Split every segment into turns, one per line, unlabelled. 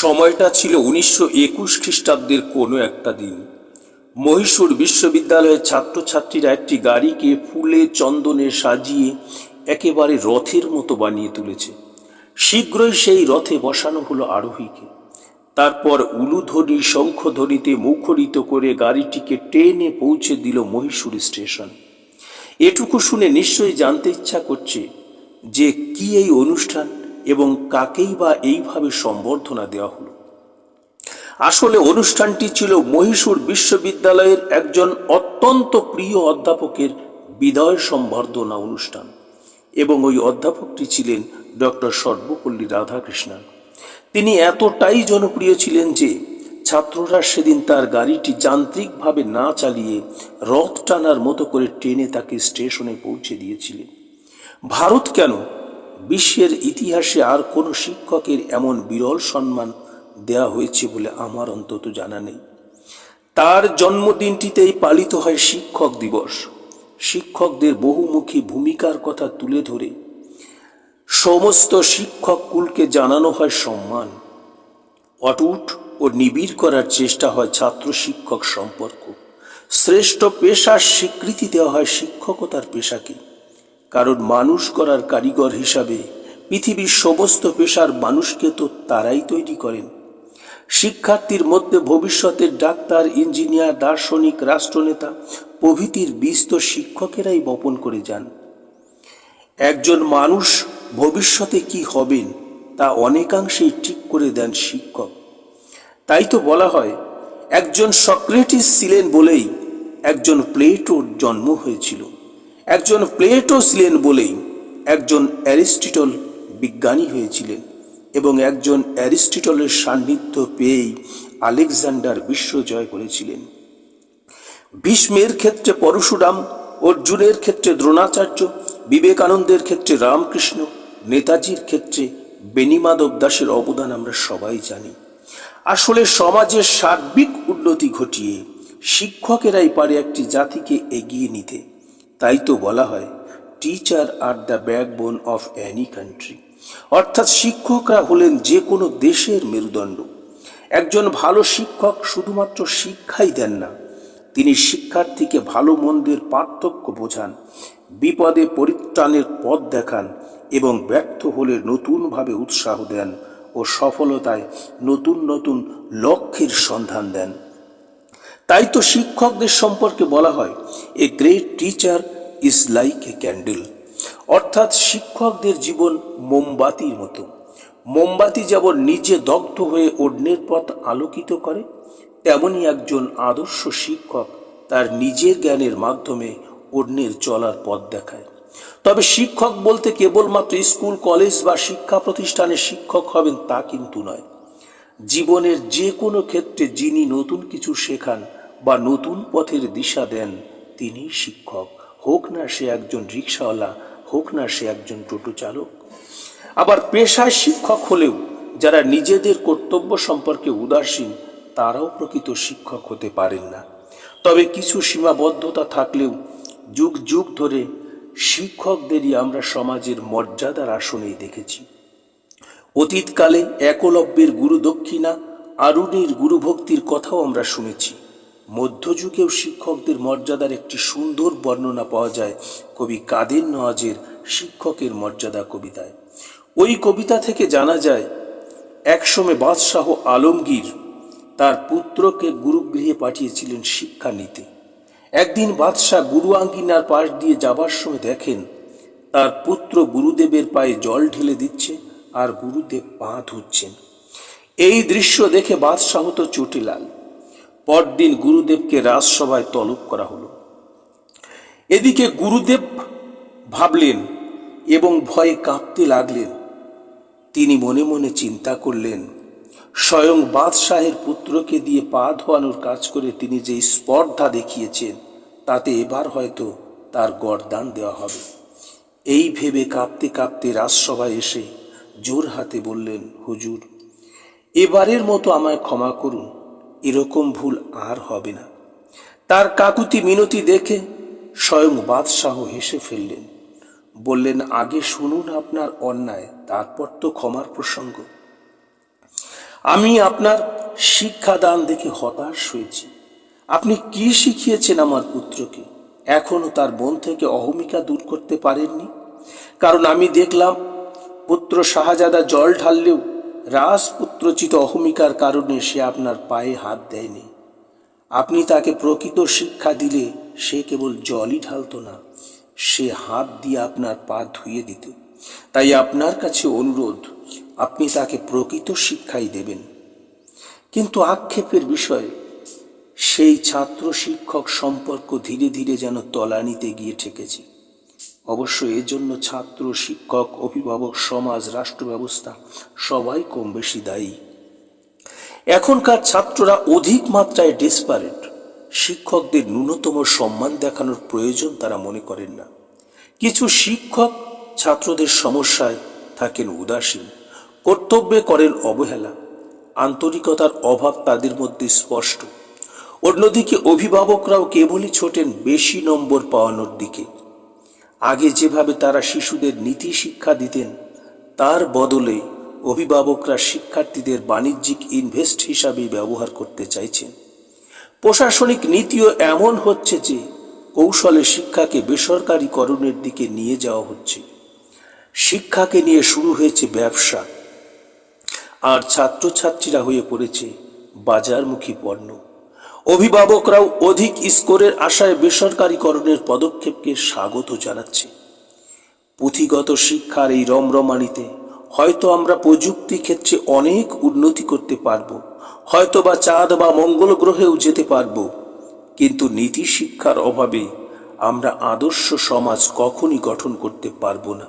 সময়টা ছিল উনিশশো একুশ খ্রিস্টাব্দের কোনো একটা দিন। মহীশূর বিশ্ববিদ্যালয়ের ছাত্রছাত্রীরা একটি গাড়িকে ফুলে, চন্দনে সাজিয়ে একেবারে রথের মতো বানিয়ে তুলেছে। শীঘ্রই সেই রথে বসানো হলো আরোহীকে। তারপর উলুধ্বনি, শঙ্খধ্বনিতে মুখরিত করে গাড়িটিকে ট্রেনে পৌঁছে দিল মহীশূর স্টেশন। এটুকু শুনে নিশ্চয়ই জানতে ইচ্ছা করছে যে কি এই অনুষ্ঠান? এবং কাকেই বা এইভাবে সম্বর্ধনা দেওয়া হলো? আসলে অনুষ্ঠানটি ছিল মহীশূর বিশ্ববিদ্যালয়ের একজন অত্যন্ত প্রিয় অধ্যাপকের বিদায় সম্বর্ধনা অনুষ্ঠান এবং ওই অধ্যাপকটি ছিলেন ডক্টর সর্বপল্লী রাধাকৃষ্ণন। তিনি এতটাই জনপ্রিয় ছিলেন যে ছাত্ররা সেদিন তার গাড়িটি যান্ত্রিকভাবে না চালিয়ে রথ টানার মতো করে ট্রেনে তাকে স্টেশনে পৌঁছে দিয়েছিলেন। ভারত কেন বিশ্বের ইতিহাসে আর কোনো শিক্ষকের এমন বিরল সম্মান দেয়া হয়েছে বলে আমার অন্তত জানা নেই। তার জন্মদিনটিতেই পালিত হয় শিক্ষক দিবস। শিক্ষকদের বহুমুখী ভূমিকার কথা তুলে ধরে সমস্ত শিক্ষক কুলকে জানানো হয় সম্মান। অটুট ও নিবিড় করার চেষ্টা হয় ছাত্র শিক্ষক সম্পর্ক। শ্রেষ্ঠ পেশার স্বীকৃতি দেওয়া হয় শিক্ষকতার পেশাকে। কারণ মানুষ করার কারিগর হিসাবে পৃথিবীর সমস্ত পেশার মানুষকে তো তারাই তৈরি করেন। শিক্ষার্থীর মধ্যে ভবিষ্যতের ডাক্তার, ইঞ্জিনিয়ার, দার্শনিক, রাষ্ট্রনেতা প্রভৃতির বীজ তো শিক্ষকেরাই বপন করে যান। একজন মানুষ ভবিষ্যতে কি হবেন তা অনেকাংশেই ঠিক করে দেন শিক্ষক। তাই তো বলা হয়, একজন সক্রেটিস ছিলেন বলেই একজন প্লেটোর জন্ম হয়েছিল। একজন প্লেটো ছিলেন বলেই একজন অ্যারিস্টিটল বিজ্ঞানী হয়েছিলেন এবং একজন অ্যারিস্টিটলের সান্নিধ্য পেয়েই আলেকজান্ডার বিশ্ব জয় করেছিলেন। ভীষ্মের ক্ষেত্রে পরশুরাম, অর্জুনের ক্ষেত্রে দ্রোণাচার্য, বিবেকানন্দের ক্ষেত্রে রামকৃষ্ণ, নেতাজির ক্ষেত্রে বেনিমাধব দাসের অবদান আমরা সবাই জানি। আসলে সমাজের সার্বিক উন্নতি ঘটিয়ে শিক্ষকেরাই পারে একটি জাতিকে এগিয়ে নিতে। তাই তো বলা হয় teacher are the backbone of any country অর্থাৎ শিক্ষকরা হলেন যে কোনো দেশের মেরুদণ্ড। একজন ভালো শিক্ষক শুধুমাত্র শিক্ষাই দেন না, তিনি শিক্ষার্থীকে ভালো মন্দের পার্থক্য বোঝান, বিপদে পরিত্রাণের পথ দেখান এবং ব্যর্থ হলে নতুনভাবে উৎসাহ দেন ও সফলতায় নতুন নতুন লক্ষ্যের সন্ধান দেন। তাই তো শিক্ষকদের সম্পর্কে বলা হয় a great teacher is like a candle অর্থাৎ শিক্ষকদের জীবন মোমবাতির মতো। মোমবাতি যেমন নিজে দগ্ধ হয়ে অন্যের পথ আলোকিত করে, তেমনি একজন আদর্শ শিক্ষক তার নিজের জ্ঞানের মাধ্যমে অন্যের চলার পথ দেখায়। তবে শিক্ষক বলতে কেবলমাত্র স্কুল, কলেজ বা শিক্ষা প্রতিষ্ঠানে শিক্ষক হবেন তা কিন্তু নয়। জীবনের যে কোনো ক্ষেত্রে যিনি নতুন কিছু শেখান বা নতুন পথের দিশা দেন, তিনি শিক্ষক। হোক না সে একজন রিক্সাওয়ালা, হোক না সে একজন টোটো চালক। আবার পেশায় শিক্ষক হলেও যারা নিজেদের কর্তব্য সম্পর্কে উদাসীন, তারাও প্রকৃত শিক্ষক হতে পারেন না। তবে কিছু সীমাবদ্ধতা থাকলেও যুগ যুগ ধরে শিক্ষকদেরই আমরা সমাজের মর্যাদার আসনেই দেখেছি। অতীতকালে একলব্যের গুরুদক্ষিণা আরুণীর গুরুভক্তির কথাও আমরা শুনেছি। মধ্যযুগেও শিক্ষকদের মর্যাদার একটি সুন্দর বর্ণনা পাওয়া যায় কবি কাদের নওয়াজের শিক্ষকের মর্যাদা কবিতায়। ওই কবিতা থেকে জানা যায়, একসময় বাদশাহ আলমগীর তার পুত্রকে গুরুগৃহে পাঠিয়েছিলেন শিক্ষা নিতে একদিন বাদশাহ গুরু আঙ্গিনার পাশ দিয়ে যাবার সময় দেখেন, তার পুত্র গুরুদেবের পায়ে জল ঢেলে দিচ্ছে আর গুরুদেব পা ধুচ্ছেন। এই দৃশ্য দেখে বাদশাহ তো চটিলাল পরদিন গুরুদেবকে রাজসভায় তলব করা হলো। এদিকে গুরুদেব ভাবলেন এবং ভয়ে কাঁপতে লাগলেন। তিনি মনে মনে চিন্তা করলেন, স্বয়ং বাদশাহের পুত্রকে দিয়ে পা ধোয়ানোর কাজ করে তিনি যে স্পর্ধা দেখিয়েছেন, তাতে এবার হয়তো তার গরদান দেওয়া হবে। এই ভেবে কাঁপতে কাঁপতে রাজসভায় এসে জোর হাতে বললেন, হুজুর, এবারের মতো আমায় ক্ষমা করুন। এরকম ভুল আর হবে না। তার কাকুতি মিনতি দেখে স্বয়ং বাদশাহ হেসে ফেললেন। বললেন, আগে শুনুন আপনার অন্যায়, তারপর তো ক্ষমার প্রসঙ্গ। আমি আপনার শিক্ষাদান দেখে হতাশ হয়েছি। আপনি কি শিখিয়েছেন আমার পুত্রকে? এখনও তার বোন থেকে অহমিকা দূর করতে পারেননি? কারণ আমি দেখলাম, পুত্র শাহজাদা জল ঢাললেও রাজপুত্রচিত অহমিকার কারণে সে আপনার পায়ে হাত দেয়নি। আপনি তাকে প্রকৃত শিক্ষা দিলে সে কেবল জলই ঢালতো না, সে হাত দিয়ে আপনার পা ধুয়ে দিত। তাই আপনার কাছে অনুরোধ, আপনি তাকে প্রকৃত শিক্ষাই দেবেন। কিন্তু আক্ষেপের বিষয়, সেই ছাত্র শিক্ষক সম্পর্ক ধীরে ধীরে যেন তলানিতে গিয়ে ঠেকেছে। অবশ্য এজন্য ছাত্র, শিক্ষক, অভিভাবক, সমাজ রাষ্ট্র ব্যবস্থা সবাই কম বেশি দায়ী। এখনকার ছাত্ররা অধিক মাত্রায় ডেসপারেট শিক্ষকদের ন্যূনতম সম্মান দেখানোর প্রয়োজন তারা মনে করেন না। কিছু শিক্ষক ছাত্রদের সমস্যায় থাকেন উদাসীন, কর্তব্যে করেন অবহেলা। আন্তরিকতার অভাব তাদের মধ্যে স্পষ্ট। অন্যদিকে অভিভাবকরাও কেবলই ছোটেন বেশি নম্বর পাওয়ানোর দিকে। আগে যেভাবে তারা শিশুদের নীতি শিক্ষা দিতেন, তার বদলে অভিভাবকরা শিক্ষার্থীদের বাণিজ্যিক ইনভেস্ট হিসাবে ব্যবহার করতে চাইছেন। প্রশাসনিক নীতিও এমন হচ্ছে যে, কৌশলে শিক্ষাকে বেসরকারীকরণের দিকে নিয়ে যাওয়া হচ্ছে। শিক্ষাকে নিয়ে শুরু হয়েছে ব্যবসা। আর ছাত্রছাত্রীরা হয়ে পড়েছে বাজারমুখী পণ্য। অভিভাবকরাও অধিক স্কোরের আশায় বেসরকারীকরণের পদক্ষেপকে স্বাগত জানাচ্ছে। পুঁথিগত শিক্ষার এই রমরমানিতে হয়তো আমরা প্রযুক্তি ক্ষেত্রে অনেক উন্নতি করতে পারব হয়তো বা চাঁদ বা মঙ্গল গ্রহেও যেতে পারব, কিন্তু নীতি শিক্ষার অভাবে আমরা আদর্শ সমাজ কখনই গঠন করতে পারব না,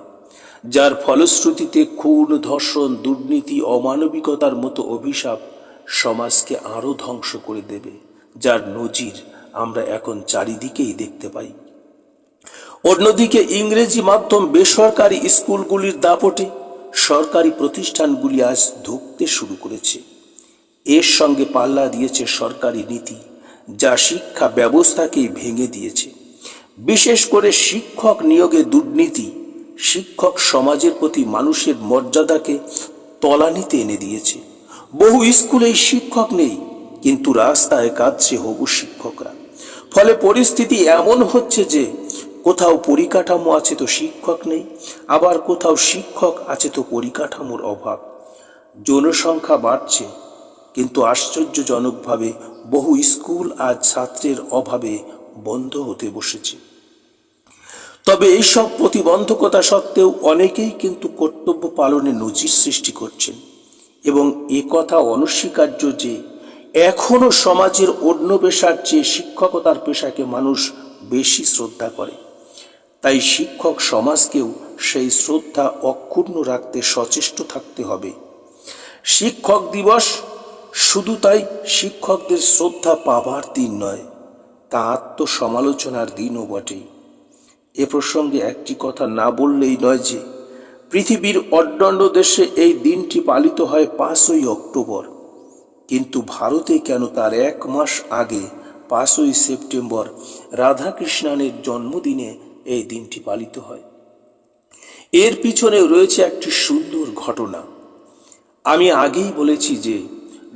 যার ফলশ্রুতিতে খুন, ধর্ষণ, দুর্নীতি, অমানবিকতার মতো অভিশাপ সমাজকে আরও ধ্বংস করে দেবে। যার নজির আমরা এখন চারিদিকেই দেখতে পাই। অন্যদিকে ইংরেজি মাধ্যম বেসরকারি স্কুলগুলির দাপটে সরকারি প্রতিষ্ঠানগুলি আজ ধুঁকতে শুরু করেছে। এর সঙ্গে পাল্লা দিয়েছে সরকারি নীতি, যা শিক্ষা ব্যবস্থাকেই ভেঙে দিয়েছে। বিশেষ করে শিক্ষক নিয়োগে দুর্নীতি শিক্ষক সমাজের প্রতি মানুষের মর্যাদাকে তলানিতে এনে দিয়েছে। বহু স্কুলেই শিক্ষক নেই কিন্তু রাস্তায় কাঁদছে হবু শিক্ষকরা। ফলে পরিস্থিতি এমন হচ্ছে যে, কোথাও পরিকাঠামো আছে তো শিক্ষক নেই, আবার কোথাও শিক্ষক আছে তো পরিকাঠামোর অভাব। জনসংখ্যা বাড়ছে, কিন্তু আশ্চর্যজনকভাবে বহু স্কুল আজ ছাত্রের অভাবে বন্ধ হতে বসেছে। তবে এইসব প্রতিবন্ধকতা সত্ত্বেও অনেকেই কিন্তু কর্তব্য পালনে নজির সৃষ্টি করছেন এবং এ কথা অনস্বীকার্য যে এখনও সমাজের অন্য পেশার চেয়ে শিক্ষকতার পেশাকে মানুষ বেশি শ্রদ্ধা করে। তাই শিক্ষক সমাজকেও সেই শ্রদ্ধা অক্ষুণ্ণ রাখতে সচেষ্ট থাকতে হবে। শিক্ষক দিবস শুধু তাই শিক্ষকদের শ্রদ্ধা পাবার দিন নয়, তা আত্মসমালোচনার দিনও বটে। এ প্রসঙ্গে একটি কথা না বললেই নয় যে, পৃথিবীর অন্যান্য দেশে এই দিনটি পালিত হয় পাঁচই অক্টোবর। কিন্তু ভারতে কেন তার এক মাস আগে পাঁচই সেপ্টেম্বর রাধাকৃষ্ণানের জন্মদিনে এই দিনটি পালিত হয়। এর পিছনে রয়েছে একটি সুন্দর ঘটনা। আমি আগেই বলেছি যে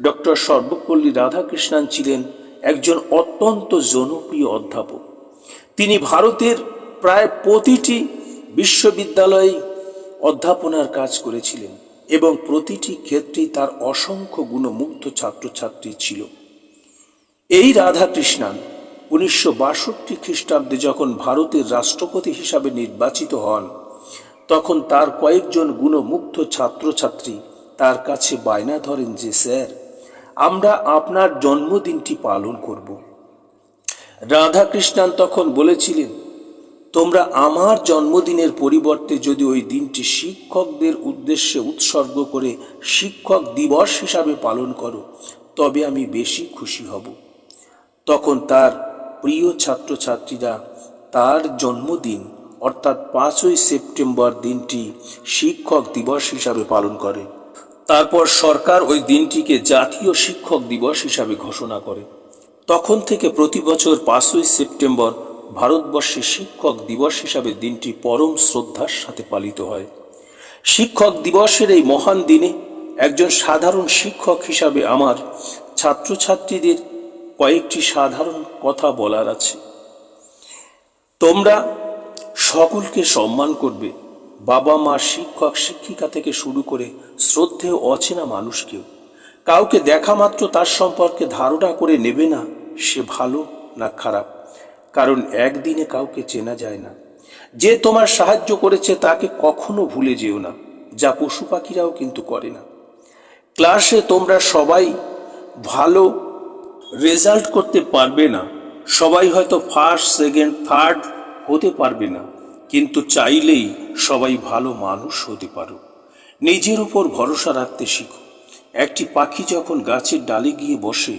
ডক্টর সর্বপল্লী রাধাকৃষ্ণান ছিলেন একজন অত্যন্ত জনপ্রিয় অধ্যাপক। তিনি ভারতের প্রায় প্রতিটি বিশ্ববিদ্যালয়ে অধ্যাপনার কাজ করেছিলেন। এবং প্রতিটি ক্ষেত্রেই তার অসংখ্য গুণমুগ্ধ ছাত্রছাত্রী ছিল। এই রাধাকৃষ্ণান উনিশশো বাষট্টি খ্রিস্টাব্দে যখন ভারতের রাষ্ট্রপতি হিসাবে নির্বাচিত হন, তখন তার কয়েকজন গুণমুগ্ধ ছাত্রছাত্রী তার কাছে বায়না ধরেন যে, স্যার, আমরা আপনার জন্মদিনটি পালন করব। রাধাকৃষ্ণান তখন বলেছিলেন তোমরা আমার জন্মদিনের পরিবর্তে যদি ওই দিনটি শিক্ষকদের উদ্দেশ্যে উৎসর্গ করে শিক্ষক দিবস হিসাবে পালন করো, তবে আমি বেশি খুশি হব। তখন তার প্রিয় ছাত্রছাত্রীরা তার জন্মদিন, অর্থাৎ পাঁচই সেপ্টেম্বর দিনটি শিক্ষক দিবস হিসাবে পালন করে। তারপর সরকার ওই দিনটিকে জাতীয় শিক্ষক দিবস হিসাবে ঘোষণা করে। তখন থেকে প্রতি বছর পাঁচই সেপ্টেম্বর ভারতবর্ষে শিক্ষক দিবস হিসাবে দিনটি পরম শ্রদ্ধার সাথে পালিত হয়। শিক্ষক দিবসের এই মহান দিনে একজন সাধারণ শিক্ষক হিসাবে আমার ছাত্রছাত্রীদের কয়েকটি সাধারণ কথা বলার আছে। তোমরা সকলকে সম্মান করবে। বাবা মা শিক্ষক, শিক্ষিকা থেকে শুরু করে শ্রদ্ধেয় অচেনা মানুষকেও। কাউকে দেখা মাত্র তার সম্পর্কে ধারণা করে নেবে না, সে ভালো না খারাপ। কারণ একদিনে কাউকে চেনা যায় না। যে তোমার সাহায্য করেছে তাকে কখনো ভুলে যেও না, যা পশু পাখিরাও কিন্তু করে না। ক্লাসে তোমরা সবাই ভালো রেজাল্ট করতে পারবে না। সবাই হয়তো ফার্স্ট, সেকেন্ড, থার্ড হতে পারবে না, কিন্তু চাইলেই সবাই ভালো মানুষ হতে পারো। নিজের উপর ভরসা রাখতে শিখো। একটি পাখি যখন গাছের ডালে গিয়ে বসে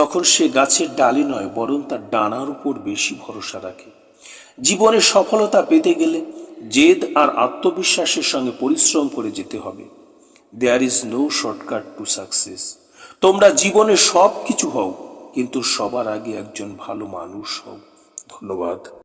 তখন সে গাছের ডালে নয়, বরং তার ডানার উপর বেশি ভরসা রাখে। জীবনে সফলতা পেতে গেলে জেদ আর আত্মবিশ্বাসের সঙ্গে পরিশ্রম করে যেতে হবে। There is no shortcut to success তোমরা জীবনে সব কিছু হও, কিন্তু সবার আগে একজন ভালো মানুষ হও। ধন্যবাদ।